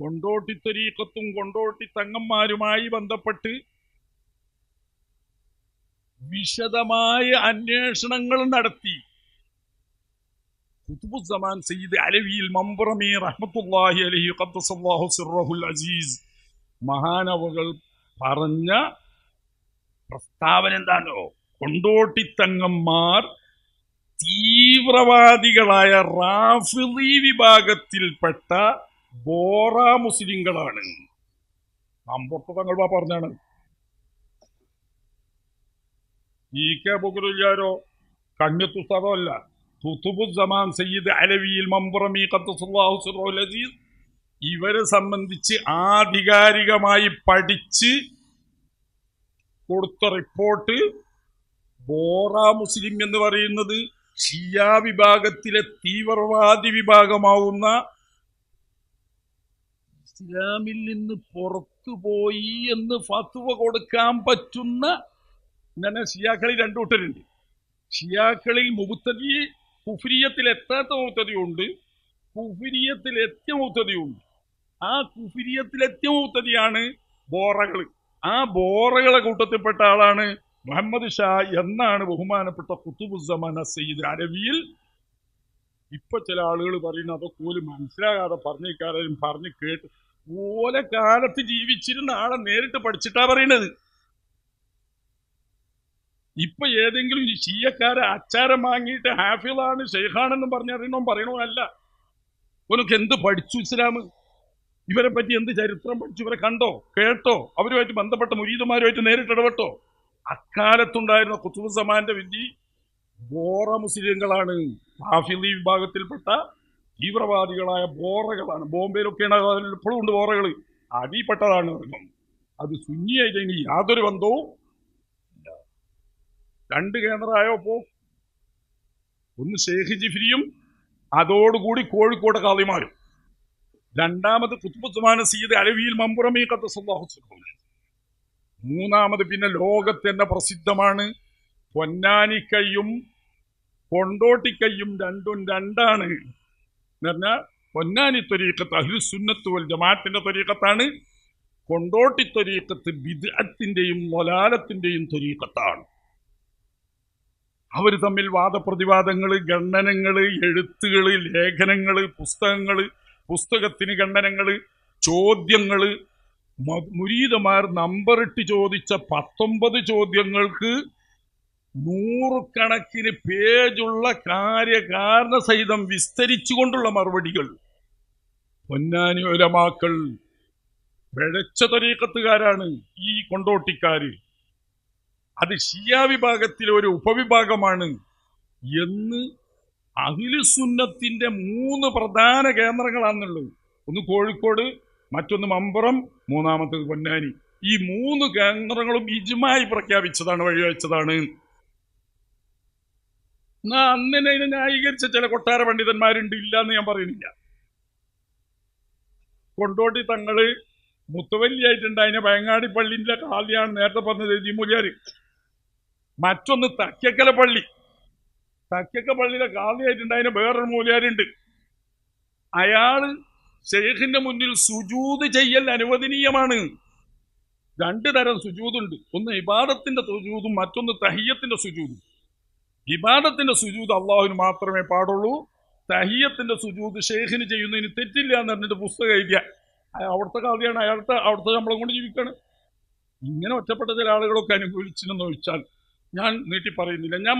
കൊണ്ടോട്ടി തരീക്കത്തും കൊണ്ടോട്ടി തങ്ങന്മാരുമായി ബന്ധപ്പെട്ട് വിശദമായ അന്വേഷണങ്ങൾ നടത്തി. കുത്തുബുസമാൻ സയ്യിദ് അലവിയിൽ മമ്പുറമി റഹ്മത്തുല്ലാഹി അലഹി ഖദ്ദസല്ലാഹു സിർറഹുൽ അസീസ് മഹാനവകൾ പറഞ്ഞ പ്രസ്താവന എന്താണോ? കൊണ്ടോട്ടി തങ്ങന്മാർ തീവ്രവാദികളായ റാഫിലി വിഭാഗത്തിൽപ്പെട്ട ബോറ മുസ്ലിങ്ങളാണ്. അമ്പുറത്ത് തങ്ങൾ വാ പറഞ്ഞാണ്. ഈ കെ ബുഗുലുല്ലാരോ കണ്യത്തുസ്തകോ അല്ല സയ്യിദ് അലവിയിൽ ഇവരെ സംബന്ധിച്ച് ആധികാരികമായി പഠിച്ച് കൊടുത്ത റിപ്പോർട്ട് ബോറ മുസ്ലിം എന്ന് പറയുന്നത് ഷിയ വിഭാഗത്തിലെ തീവ്രവാദി വിഭാഗമാവുന്ന ഇസ്ലാമിൽ നിന്ന് പുറത്തു പോയി എന്ന് ഫത്വ കൊടുക്കാൻ പറ്റുന്ന ഇങ്ങനെ ഷിയാക്കളിൽ രണ്ടു കൂട്ടരുണ്ട്. ഷിയാക്കളിൽ മുബുത്തതി കുഫിരിയത്തിൽ എത്താത്ത മുത്തതിയുണ്ട് കുഫിരിയത്തിൽ എത്തിയ മുത്തതിയുണ്ട് ആ കുഫിരിയത്തിൽ എത്തിയ മുത്തതിയാണ് ബോറകൾ ആ ബോറകളെ കൂട്ടത്തിൽപ്പെട്ട ആളാണ് മുഹമ്മദ് ഷാ എന്നാണ് ബഹുമാനപ്പെട്ട കുത്തുബുസമാന സയ്യിദ് അരവിയിൽ. ഇപ്പൊ ചില ആളുകൾ പറയുന്നത് അതൊക്കെ പോലും മനസ്സിലാകാതെ പറഞ്ഞേക്കാരും പറഞ്ഞ് കേട്ട് ഓലെ കാലത്ത് ജീവിച്ചിരുന്ന ആളെ നേരിട്ട് പഠിച്ചിട്ടാ പറയണത്. ഇപ്പൊ ഏതെങ്കിലും ഷീയക്കാരെ അച്ചാരം വാങ്ങിയിട്ട് ഹാഫിളാണ് ഷെയ്ഖാണെന്നും പറഞ്ഞറിയണോ പറയണോ അല്ല ഒനക്ക് എന്ത് പഠിച്ചു ഇസ്ലാം? ഇവരെ പറ്റി എന്ത് ചരിത്രം പഠിച്ചു? ഇവരെ കണ്ടോ? കേട്ടോ? അവരുമായിട്ട് ബന്ധപ്പെട്ട മുരീദുമാരുമായിട്ട് നേരിട്ട് ഇടപെട്ടോ? അക്കാലത്തുണ്ടായിരുന്ന കുത്തുബുസമാന്റെ വിധി ബോറ മുസ്ലിങ്ങളാണ്. ഹാഫിലി വിഭാഗത്തിൽപ്പെട്ട തീവ്രവാദികളായ ബോറകളാണ്. ബോംബെയിലൊക്കെയാണ് എപ്പോഴും ഉണ്ട് ബോറകൾ അടിപ്പെട്ടതാണ് ഇറങ്ങും അത് സുന്നിയായിട്ട് ഇനി യാതൊരു ബന്ധവും ഇല്ല. രണ്ട് കേന്ദ്രമായോ പോ. ഒന്ന് ഷേഖ് ജിഫിരിയും അതോടുകൂടി കോഴിക്കോട് കാളിമാരും. രണ്ടാമത് കുത്തുബുസ്മാന അരവിയിൽ അലവിയിൽ മമ്പുറമീ കത്തസല്ലാഹു മൂന്നാമത് പിന്നെ ലോകത്തന്നെ പ്രസിദ്ധമാണ് പൊന്നാനിക്കയും കൊണ്ടോട്ടിക്കയും രണ്ടും രണ്ടാണ്. എന്ന് പറഞ്ഞാൽ പൊന്നാനി ത്വരീക്കത്ത് അഹ്ലുസുന്നത്ത് വൽ ജമാഅത്തിന്റെ ത്വരീക്കത്താണ് കൊണ്ടോട്ടി ത്വരീക്കത്ത് ബിദ്അത്തിന്റെയും മൊലാലത്തിന്റെയും ത്വരീക്കത്താണ് അവർ തമ്മിൽ വാദപ്രതിവാദങ്ങൾ ഗണ്ണനങ്ങൾ എഴുത്തുകൾ ലേഖനങ്ങൾ പുസ്തകങ്ങൾ പുസ്തകത്തിന് ഖണ്ഡനങ്ങൾ ചോദ്യങ്ങൾ മുരീതമാർ നമ്പറിട്ട് ചോദിച്ച പത്തൊമ്പത് ചോദ്യങ്ങൾക്ക് നൂറുകണക്കിന് പേജുള്ള കാര്യകാരണ സഹിതം വിസ്തരിച്ചുകൊണ്ടുള്ള മറുപടികൾ. പൊന്നാനി ഒരമാക്കൾ പിഴച്ച തരീക്കത്തുകാരാണ് ഈ കൊണ്ടോട്ടിക്കാര്. അത് ഷിയ വിഭാഗത്തിലെ ഒരു ഉപവിഭാഗമാണ് എന്ന് അഖിലുസുന്നത്തിന്റെ മൂന്ന് പ്രധാന കേന്ദ്രങ്ങളാണെന്നുള്ളത് ഒന്ന് കോഴിക്കോട് മറ്റൊന്ന് മമ്പുറം മൂന്നാമത്തേത് പൊന്നാനി. ഈ മൂന്ന് കേന്ദ്രങ്ങളും ഇജുമായി പ്രഖ്യാപിച്ചതാണ് വഴിവെച്ചതാണ്. എന്നാ അന്നിനെ ഇതിനെ ന്യായീകരിച്ച ചില കൊട്ടാര പണ്ഡിതന്മാരുണ്ട് ഇല്ല എന്ന് ഞാൻ പറയുന്നില്ല. കൊണ്ടോട്ടി തങ്ങൾ മുത്തുവല്ലിയായിട്ടുണ്ട്. അതിനെ വയങ്ങാടി പള്ളിന്റെ കാലിയാണ് നേരത്തെ പറഞ്ഞത് ജിമുലിയാര് മറ്റൊന്ന് തക്കക്കല പള്ളി. തക്കക്ക പള്ളിയിലെ കാലിയായിട്ടുണ്ട്. അതിന് വേറൊരു മൂലിയാരുണ്ട് അയാൾ ഷെയ്ഖിന്റെ മുന്നിൽ സുജൂത് ചെയ്യൽ അനുവദനീയമാണ്. രണ്ടു തരം സുജൂതുണ്ട്. ഒന്ന് ഇബാദത്തിന്റെ സുജൂതും മറ്റൊന്ന് തഹിയത്തിന്റെ സുജൂതും. ഇബാദത്തിന്റെ സുജൂത് അള്ളാഹുവിന് മാത്രമേ പാടുള്ളൂ. തഹിയത്തിന്റെ സുജൂത് ഷെയ്ഖിന് ചെയ്യുന്നതിന് തെറ്റില്ല എന്ന് പറഞ്ഞിട്ട് പുസ്തകം എഴുതിയ അവിടുത്തെ കാര്യമാണ് അയാളുടെ അവിടുത്തെ ശമ്പളം കൊണ്ട് ജീവിക്കാണ്. ഇങ്ങനെ ഒറ്റപ്പെട്ട ചില ആളുകളൊക്കെ അനുകൂലിച്ചില്ലെന്ന് ചോദിച്ചാൽ ഞാൻ നീട്ടി പറയുന്നില്ല. ഞാൻ